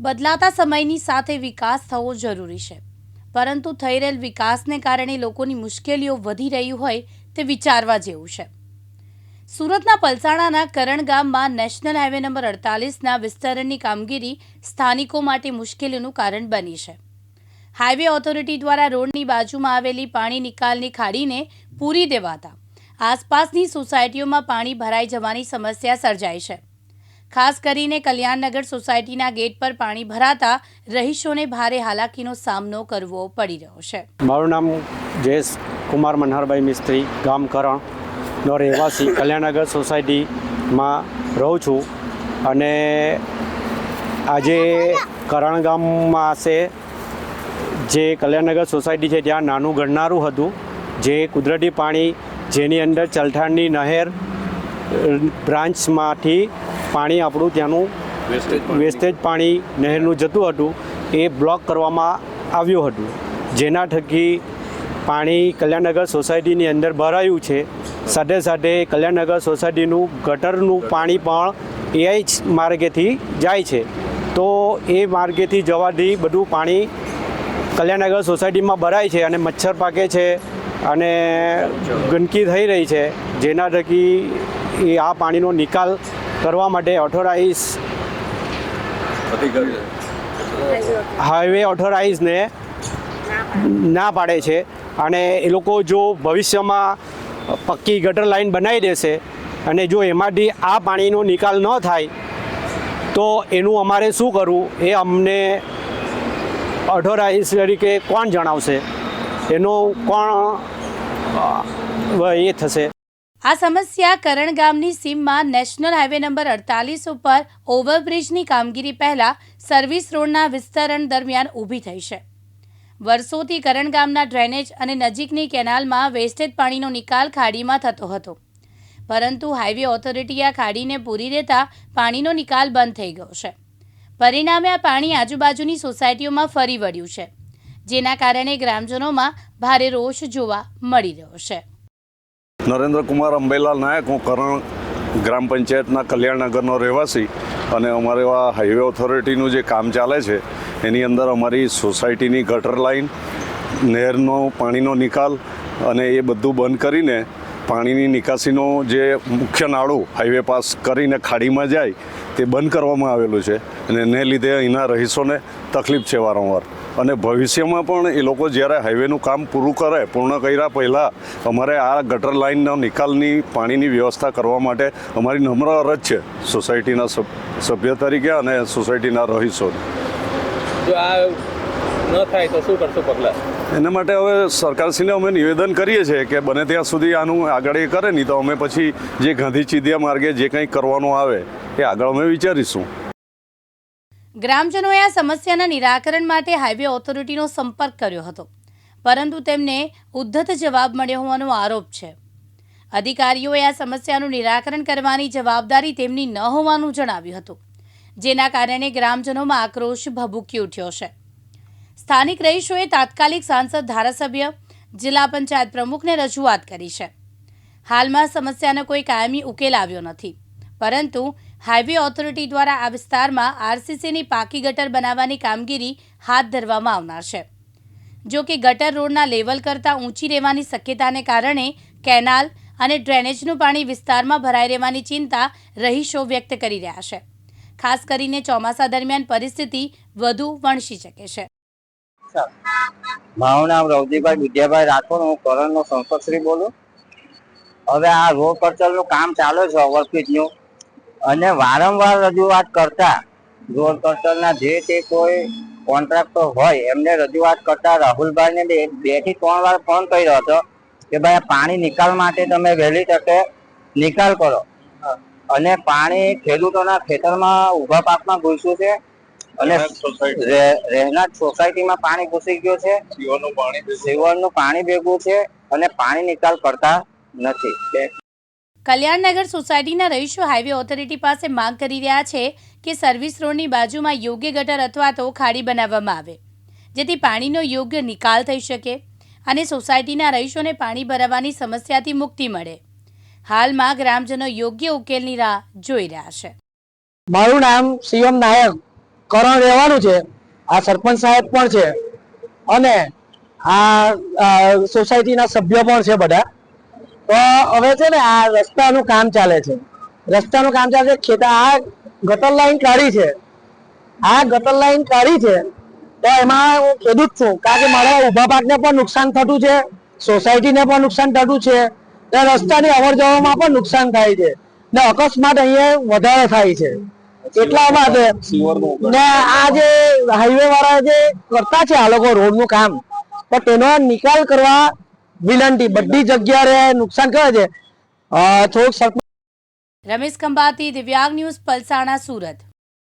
બદલાતા સમયની સાથે વિકાસ થવો જરૂરી છે. પરંતુ થઈ રહેલ વિકાસને કારણે લોકોની મુશ્કેલીઓ વધી રહી હોય તે વિચારવા જેવું છે. સુરતના પલસાણાના કરણ ગામમાં નેશનલ હાઈવે નંબર અડતાલીસના વિસ્તરણની કામગીરી સ્થાનિકો માટે મુશ્કેલીનું કારણ બની છે. હાઈવે ઓથોરિટી દ્વારા રોડની બાજુમાં આવેલી પાણી નિકાલની ખાડીને પૂરી દેવાતા. આસપાસની સોસાયટીઓમાં પાણી ભરાઈ જવાની સમસ્યા સર્જાઈ છે. ખાસ કરીને કલ્યાણનગર સોસાયટીના ગેટ પર પાણી ભરાતા રહીશોને ભારે હાલાકીનો સામનો કરવો પડી રહ્યો છે. મારું નામ જયેશ કુમાર મનહરભાઈ મિસ્ત્રી, ગામ કરણનો રહેવાસી, કલ્યાણનગર સોસાયટીમાં રહું છું. અને આજે કરણ ગામમાં છે જે કલ્યાણનગર સોસાયટી છે ત્યાં નાનું ગણનારું હતું, જે કુદરતી પાણી જેની અંદર ચલઠાણની નહેર બ્રાન્ચમાંથી પાણી આપણું ત્યાંનું વેસ્ટેજ પાણી. નહેરનું જતું હતું એ બ્લોક કરવામાં આવ્યું હતું. જેના થકી પાણી કલ્યાણનગર સોસાયટીની અંદર ભરાયું છે. સાથે સાથે કલ્યાણનગર સોસાયટીનું ગટરનું પાણી પણ એઆઈ માર્ગેથી જાય છે. તો એ માર્ગેથી જવાથી બધું પાણી કલ્યાણનગર સોસાયટીમાં ભરાય છે અને મચ્છર પાકે છે અને ગંદકી થઈ રહી છે. જેના થકી એ આ પાણીનો નિકાલ કરવા માટે ઓથોરાઇઝ હાઈવે ઓથોરાઇઝને ના પાડે છે. અને એ લોકો જો ભવિષ્યમાં પક્કી ગટર લાઈન બનાવી દેશે અને જો એમાંથી આ પાણીનો નિકાલ ન થાય તો એનું અમારે શું કરવું? એ અમને ઓથોરાઇઝ તરીકે કોણ જણાવશે? એનું કોણ એ થશે? આ સમસ્યા કરણ ગામની સીમમાં નેશનલ હાઈવે નંબર અડતાલીસ ઉપર ઓવરબ્રિજની કામગીરી પહેલા સર્વિસ રોડના વિસ્તરણ દરમિયાન ઊભી થઈ છે. વર્ષોથી કરણ ગામના ડ્રેનેજ અને નજીકની કેનાલમાં વેસ્ટેજ પાણીનો નિકાલ ખાડીમાં થતો હતો. પરંતુ હાઈવે ઓથોરિટી આ ખાડીને પૂરી દેતા પાણીનો નિકાલ બંધ થઈ ગયો છે. પરિણામે આ પાણી આજુબાજુની સોસાયટીઓમાં ફરી વળ્યું છે. જેના કારણે ગ્રામજનોમાં ભારે રોષ જોવા મળી રહ્યો છે. નરેન્દ્ર કુમાર અંબેલાલ નાયક, હું કરણ ગ્રામ પંચાયતના કલ્યાણનગરનો રહેવાસી અને અમારે આ હાઈવે ઓથોરિટીનું જે કામ ચાલે છે, એની અંદર અમારી સોસાયટીની ગટર લાઈન નહેરનો પાણીનો નિકાલ અને એ બધું બંધ કરીને પાણીની નિકાસીનો જે મુખ્ય નાળું હાઈવે પાસ કરીને ખાડીમાં જાય તે બંધ કરવામાં આવેલું છે અને એને લીધે અહીંના રહીશોને તકલીફ છે વારંવાર. અને ભવિષ્યમાં પણ એ લોકો જ્યારે હાઈવેનું કામ પૂરું કરે, પૂર્ણ કર્યા પહેલાં અમારે આ ગટર લાઇનના નિકાલની પાણીની વ્યવસ્થા કરવા માટે અમારી નમ્ર અરજ છે સોસાયટીના સભ- સભ્ય તરીકે અને સોસાયટીના રહીશો આ ન થાય તો શું કરશું પગલાં? એના માટે હવે સરકારશ્રીને અમે નિવેદન કરીએ છીએ કે બને ત્યાં સુધી આનું આગળ એ કરે નહીં તો અમે પછી જે ગાંધી ચીધિયા માર્ગે જે કંઈ કરવાનું આવે એ આગળ અમે વિચારીશું. ગ્રામજનોએ આ સમસ્યાના નિરાકરણ માટે હાઈવે ઓથોરિટીનો સંપર્ક કર્યો હતો. પરંતુ તેમને ઉદ્ધત જવાબ મળ્યો હોવાનો આરોપ છે. અધિકારીઓએ આ સમસ્યાનું નિરાકરણ કરવાની જવાબદારી તેમની ન હોવાનું જણાવ્યું હતું જેના કારણે ગ્રામજનોમાં આક્રોશ ભભૂકી ઉઠ્યો છે. સ્થાનિક રહીશોએ તાત્કાલિક સાંસદ ધારાસભ્ય, જિલ્લા પંચાયત પ્રમુખને રજૂઆત કરી છે. હાલમાં સમસ્યાનો કોઈ કાયમી ઉકેલ આવ્યો નથી. પરંતુ હાઈવે ઓથોરિટી દ્વારા આ વિસ્તારમાં આરસીસીની પાકી ગટર બનાવવાની કામગીરી હાથ ધરવામાં આવનાર છે. જો કે ગટર રોડના લેવલ કરતાં ઊંચી રહેવાની શક્યતાને કારણે કેનાલ અને ડ્રેનેજનું પાણી વિસ્તારમાં ભરાઈ રહેવાની ચિંતા રહીશો વ્યક્ત કરી રહ્યા છે. ખાસ કરીને ચોમાસા દરમિયાન પરિસ્થિતિ વધુ વણસી શકે છે. મારું નામ રવજીભાઈ વિદ્યાભાઈ રાઠોડ હું કરણનો સંસદશ્રી બોલું. હવે આ રોડ કલ્ચરનું કામ ચાલે છે ઓવરબ્રિજનું અને વારંવાર રજૂઆત કરતા રોડ કલ્ચરના જે તે કોઈ કોન્ટ્રાક્ટર હોય એમને રજૂઆત કરતા રાહુલભાઈને બે બેથી ત્રણ વાર ફોન કર્યો હતો કે ભાઈ પાણી નિકાલ માટે તમે વહેલી તકે નિકાલ કરો. અને પાણી ખેડૂતોના ખેતરમાં ઊભા પાકમાં ઘૂસ્યું છે. અને રે- રહેણાંક સોસાયટીમાં પાણી ઘૂસી ગયું છે. પાણી સીવરનું પાણી ભેગું છે અને પાણી નિકાલ કરતા નથી. કલ્યાણનગર સોસાયટીના રહીશો હાઈવે ઓથોરિટી પાસે માંગ કરી રહ્યા છે કે સર્વિસ રોડની બાજુમાં યોગ્ય ગટર અથવા તો ખાડી બનાવવામાં આવે જેથી પાણીનો યોગ્ય નિકાલ થઈ શકે અને સોસાયટીના રહીશોને પાણી ભરાવાની સમસ્યાથી મુક્તિ મળે. હાલમાં ગ્રામજનો યોગ્ય ઉકેલની રાહ જોઈ રહ્યા છે. મારું નામ શિવમ નાયક કરણ રહેવાનું છે, આ સરપંચ સાહેબ પણ છે અને આ સોસાયટીના સભ્યો પણ છે બધા. તો હવે છે ને આ રસ્તાનું કામ ચાલે છે. રસ્તાનું કામ ચાલે છે, ખેતા, આ ગટર લાઈન કાઢી છે. આ ગટર લાઈન કાઢી છે, તો એમાં હું ખેડૂત છું. કારણ કે મારા ઊભા પાકને પણ નુકસાન થતું છે, સોસાયટીને પણ નુકસાન થતું છે, ને રસ્તાની અવર જવરમાં પણ નુકસાન થાય છે, ને અકસ્માત અહીંયા વધારે થાય છે. એટલા માટે ને આ જે હાઈવે વાળા જે કરતા છે આ લોકો રોડનું કામ તો તેનો નિકાલ કરવા વિનંતી બધી જગ્યાએ નુકસાન કરે છે. અ, થોડુંક રમેશ ખંભાતી દિવ્યાંગ ન્યૂઝ પલસાણા સુરત.